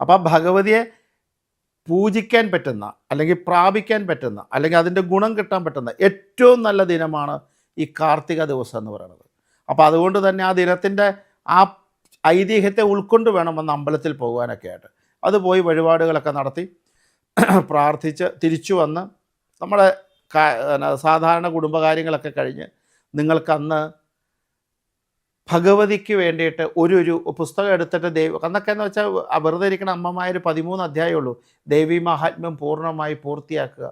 അപ്പോൾ ഭഗവതിയെ പൂജിക്കാൻ പറ്റുന്ന അല്ലെങ്കിൽ പ്രാപിക്കാൻ പറ്റുന്ന അല്ലെങ്കിൽ അതിന്റെ ഗുണം കിട്ടാൻ പറ്റുന്ന ഏറ്റവും നല്ല ദിനമാണ് ഈ കാർത്തിക ദിവസം എന്ന് പറയുന്നത്. അപ്പോൾ അതുകൊണ്ട് തന്നെ ആ ദിനത്തിന്റെ ആ ഐതിഹ്യത്തെ ഉൾക്കൊണ്ട് വേണം വന്ന് അമ്പലത്തിൽ പോകാനൊക്കെ ആയിട്ട്. അത് പോയി വഴിപാടുകളൊക്കെ നടത്തി പ്രാർത്ഥിച്ച് തിരിച്ചു വന്ന് നമ്മുടെ സാധാരണ കുടുംബകാര്യങ്ങളൊക്കെ കഴിഞ്ഞ് നിങ്ങൾക്കന്ന് ഭഗവതിക്ക് വേണ്ടിയിട്ട് ഒരു ഒരു പുസ്തകം എടുത്തിട്ട് ദേവി അന്നൊക്കെ എന്ന് വെച്ചാൽ വെറുതെ ഇരിക്കുന്ന അമ്മമാർ പതിമൂന്ന് അധ്യായമേ ഉള്ളൂ. ദേവി മഹാത്മ്യം പൂർണമായി പൂർത്തിയാക്കുക.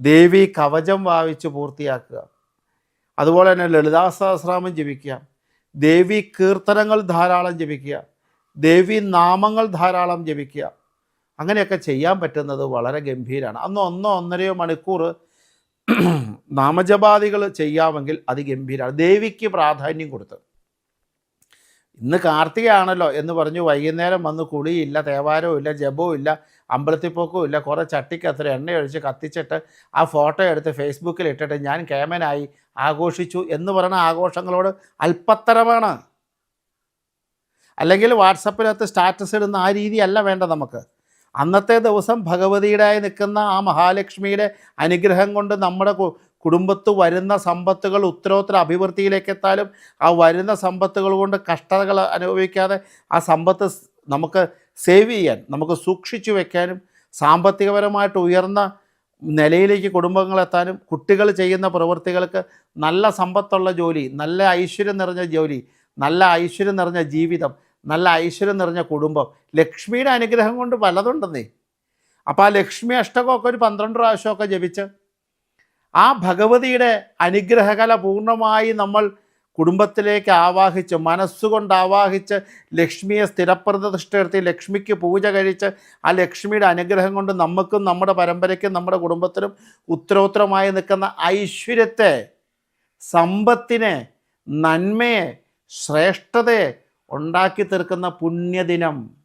ദേവി കവചം വാവിച്ച് പൂർത്തിയാക്കുക. അതുപോലെ തന്നെ ലളിതാ സഹസ്രാമം ജപിക്കുക. ദേവി കീർത്തനങ്ങൾ ധാരാളം ജപിക്കുക. ദേവി നാമങ്ങൾ ധാരാളം ജപിക്കുക. അങ്ങനെയൊക്കെ ചെയ്യാൻ പറ്റുന്നത് വളരെ ഗംഭീരമാണ് അന്ന് ഒന്നോ ഒന്നരയോ മണിക്കൂർ നാമജപാദികൾ ചെയ്യാമെങ്കിൽ അത് ഗംഭീരമാണ് ദേവിക്ക് പ്രാധാന്യം കൊടുത്ത്. ഇന്ന് കാർത്തികയാണല്ലോ എന്ന് പറഞ്ഞു വൈകുന്നേരം വന്ന് കുളിയില്ല തേവാരവും ഇല്ല ജപവും ഇല്ല അമ്പലത്തിൽ പോക്കും ഇല്ല കുറേ ചട്ടിക്കത്ര എണ്ണ ഒഴിച്ച് കത്തിച്ചിട്ട് ആ ഫോട്ടോ എടുത്ത് ഫേസ്ബുക്കിൽ ഇട്ടിട്ട് ഞാൻ കേമനായി ആഘോഷിച്ചു എന്ന് പറയുന്ന ആഘോഷങ്ങളോട് അല്പത്തരമാണ്. അല്ലെങ്കിൽ വാട്സപ്പിനകത്ത് സ്റ്റാറ്റസ് ഇടുന്ന ആ രീതിയല്ല വേണ്ട നമുക്ക്. അന്നത്തെ ദിവസം ഭഗവതിയുടെ നിൽക്കുന്ന ആ മഹാലക്ഷ്മിയുടെ അനുഗ്രഹം കൊണ്ട് നമ്മുടെ കുടുംബത്ത് വരുന്ന സമ്പത്തുകൾ ഉത്തരോത്തര അഭിവൃദ്ധിയിലേക്ക് എത്താലും ആ വരുന്ന സമ്പത്തുകൾ കൊണ്ട് കഷ്ടതകൾ അനുഭവിക്കാതെ ആ സമ്പത്ത് നമുക്ക് സേവ് ചെയ്യാൻ നമുക്ക് സൂക്ഷിച്ചു വെക്കാനും സാമ്പത്തികപരമായിട്ട് ഉയർന്ന നിലയിലേക്ക് കുടുംബങ്ങളെത്താനും കുട്ടികൾ ചെയ്യുന്ന പ്രവൃത്തികൾക്ക് നല്ല സമ്പത്തുള്ള ജോലി നല്ല ഐശ്വര്യം നിറഞ്ഞ ജോലി നല്ല ഐശ്വര്യം നിറഞ്ഞ ജീവിതം നല്ല ഐശ്വര്യം നിറഞ്ഞ കുടുംബം. ലക്ഷ്മിയുടെ അനുഗ്രഹം കൊണ്ട് പലതുണ്ടെന്നേ അപ്പോൾ ആ ലക്ഷ്മി അഷ്ടകമൊക്കെ ഒരു പന്ത്രണ്ട് പ്രാവശ്യമൊക്കെ ജപിച്ച് ആ ഭഗവതിയുടെ അനുഗ്രഹകല പൂർണമായി നമ്മൾ കുടുംബത്തിലേക്ക് ആവാഹിച്ച് മനസ്സുകൊണ്ട് ആവാഹിച്ച് ലക്ഷ്മിയെ സ്ഥിരപ്രതിഷ്ഠയെടുത്തി ലക്ഷ്മിക്ക് പൂജ കഴിച്ച് ആ ലക്ഷ്മിയുടെ അനുഗ്രഹം കൊണ്ട് നമുക്കും നമ്മുടെ പരമ്പരയ്ക്കും നമ്മുടെ കുടുംബത്തിനും ഉത്തരോത്തരമായി നിൽക്കുന്ന ഐശ്വര്യത്തെ സമ്പത്തിനെ നന്മയെ ശ്രേഷ്ഠതയെ ഉണ്ടാക്കി തീർക്കുന്ന പുണ്യദിനം.